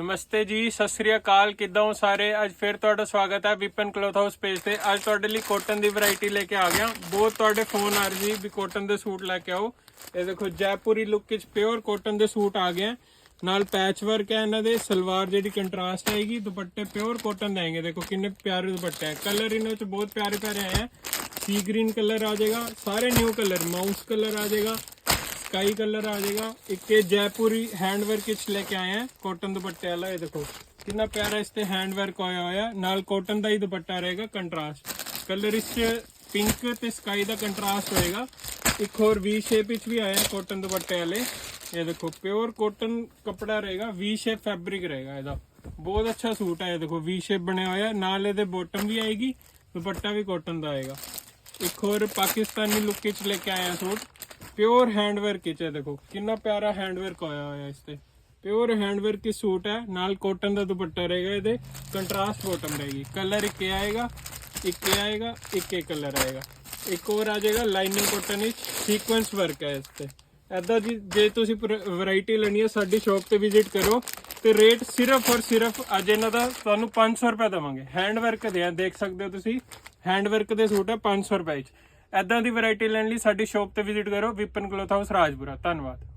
ਨਮਸਤੇ ਜੀ, ਸਤਿ ਸ੍ਰੀ ਅਕਾਲ। ਕਿੱਦਾਂ ਹੋ ਸਾਰੇ? ਅੱਜ ਫਿਰ ਤੁਹਾਡਾ ਸਵਾਗਤ ਹੈ ਵਿਪਨ ਕਲੋਥ ਹਾਊਸ ਪੇਜ ਤੇ। ਅੱਜ ਤੁਹਾਡੇ ਲਈ ਕੋਟਨ ਦੀ ਵੈਰਾਈਟੀ ਲੈ ਕੇ ਆ ਗਿਆ। ਬਹੁਤ ਤੁਹਾਡੇ ਫੋਨ ਆ ਰਹੀ ਵੀ ਕੋਟਨ ਦੇ ਸੂਟ ਲੈ ਕੇ ਆਓ। ਇਹ ਦੇਖੋ, ਜੈਪੁਰੀ ਲੁੱਕ ਵਿੱਚ ਪਿਓਰ ਕੋਟਨ ਦੇ ਸੂਟ ਆ ਗਏ ਹੈ। ਨਾਲ ਪੈਚ ਵਰਕ ਹੈ ਇਹਨਾਂ ਦੇ, ਸਲਵਾਰ ਜਿਹੜੀ ਕੰਟਰਾਸਟ ਆਏਗੀ, ਦੁਪੱਟੇ ਪਿਓਰ ਕੋਟਨ ਦੇ ਆਏਗੇ। ਦੇਖੋ, ਕਿੰਨੇ ਪਿਆਰੇ ਦੁਪੱਟੇ ਹੈ ਕਲਰ ਇਹਨਾਂ ਵਿੱਚ ਬਹੁਤ ਪਿਆਰੇ ਪਿਆਰੇ ਆਏ ਹੈ ਸੀ ਗ੍ਰੀਨ ਕਲਰ ਆ ਜਾਏਗਾ। ਸਾਰੇ ਨਿਊ ਕਲਰ ਮਾਊਸ ਕਲਰ ਆ ਜਾਏਗਾ। ਸਕਾਈ ਕਲਰ ਆ ਜਾਏਗਾ। ਇੱਕ ਇਹ ਜੈਪੁਰੀ ਹੈਂਡ ਵਰਕ ਵਿੱਚ ਲੈ ਕੇ ਆਏ ਆ। ਕਾਟਨ ਦੁਪੱਟੇ ਵਾਲਾ, ਇਹ ਦੇਖੋ। ਕਿੰਨਾ ਪਿਆਰਾ ਇਸ ਤੇ ਹੈਂਡ ਵਰਕ ਹੋਇਆ ਹੋਇਆ। ਨਾਲ ਕਾਟਨ ਦਾ ਹੀ ਦੁਪੱਟਾ ਰਹੇਗਾ ਕੰਟਰਾਸਟ ਕਲਰ ਇਸ ਚ ਪਿੰਕ ਤੇ ਸਕਾਈ ਦਾ ਕੰਟਰਾਸਟ ਹੋਏਗਾ। ਇੱਕ ਹੋਰ ਵੀ ਸ਼ੇਪ ਵਿੱਚ ਵੀ ਆਇਆ ਕਾਟਨ ਦੁਪੱਟੇ ਵਾਲੇ। ਇਹ ਦੇਖੋ ਪਿਓਰ ਕਾਟਨ ਕਪੜਾ ਰਹੇਗਾ। ਵੀ ਸ਼ੇਪ ਫੈਬਰਿਕ ਰਹੇਗਾ ਇਹਦਾ। ਬਹੁਤ ਅੱਛਾ ਸੂਟ ਹੈ ਇਹ ਦੇਖੋ। ਵੀ ਸ਼ੇਪ ਬਣਿਆ ਹੋਇਆ। ਨਾਲ ਇਹਦੇ ਬੋਟਮ ਵੀ ਆਏਗੀ। ਦੁਪੱਟਾ ਵੀ ਕਾਟਨ ਦਾ ਆਏਗਾ। ਇੱਕ ਹੋਰ ਪਾਕਿਸਤਾਨੀ ਲੁੱਕ ਵਿੱਚ ਲੈ ਕੇ ਆਇਆ ਸੂਟ। ਪਿਓਰ ਹੈਂਡਵਰਕ ਵਿੱਚ ਹੈ ਦੇਖੋ ਕਿੰਨਾ ਪਿਆਰਾ ਹੈਂਡਵਰਕ ਹੋਇਆ ਹੋਇਆ ਇਸ ਤੇ ਪਿਓਰ ਹੈਂਡਵਰਕ ਦੀ ਸੂਟ ਹੈ ਨਾਲ ਕਾਟਨ ਦਾ ਦੁਪੱਟਾ ਰਹੇਗਾ ਇਹਦੇ ਕੰਟਰਾਸਟ ਬਾਟਮ ਰਹੇਗੀ ਕਲਰ ਇੱਕ ਇਹ ਆਏਗਾ ਇੱਕ ਆਏਗਾ ਇੱਕ ਇਹ ਕਲਰ ਆਏਗਾ ਇੱਕ ਹੋਰ ਆ ਜਾਏਗਾ ਲਾਈਨਿੰਗ ਕਾਟਨ ਵਿੱਚ ਸੀਕੁਐਂਸ ਵਰਕ ਹੈ ਇਸ ਤੇ ਐਦਾਂ ਜੀ ਜੇ ਤੁਸੀਂ ਵੈਰਾਈਟੀ ਲੈਣੀ ਹੈ ਸਾਡੀ ਸ਼ਾਪ ਤੇ ਵਿਜ਼ਿਟ ਕਰੋ ਤੇ ਰੇਟ ਸਿਰਫ ਔਰ ਸਿਰਫ ਅੱਜ ਇਹਨਾਂ ਦਾ ਤੁਹਾਨੂੰ 500 ਰੁਪਏ ਦੇਵਾਂਗੇ ਹੈਂਡ ਵਰਕ ਦੇ ਆ ਦੇਖ ਸਕਦੇ ਹੋ ਤੁਸੀਂ ਹੈਂਡ ਵਰਕ ਦੇ ਸੂਟ ਹੈ 500 ਰੁਪਏ ਚ ਐਦਾਂ ਦੀ ਵੈਰਾਈਟੀ ਲੈਣ ਲਈ ਸਾਡੀ ਸ਼ਾਪ ਤੇ ਵਿਜ਼ਿਟ ਕਰੋ, ਵਿਪਨ ਕਲੋਥ ਹਾਊਸ, ਰਾਜਪੁਰਾ। ਧੰਨਵਾਦ।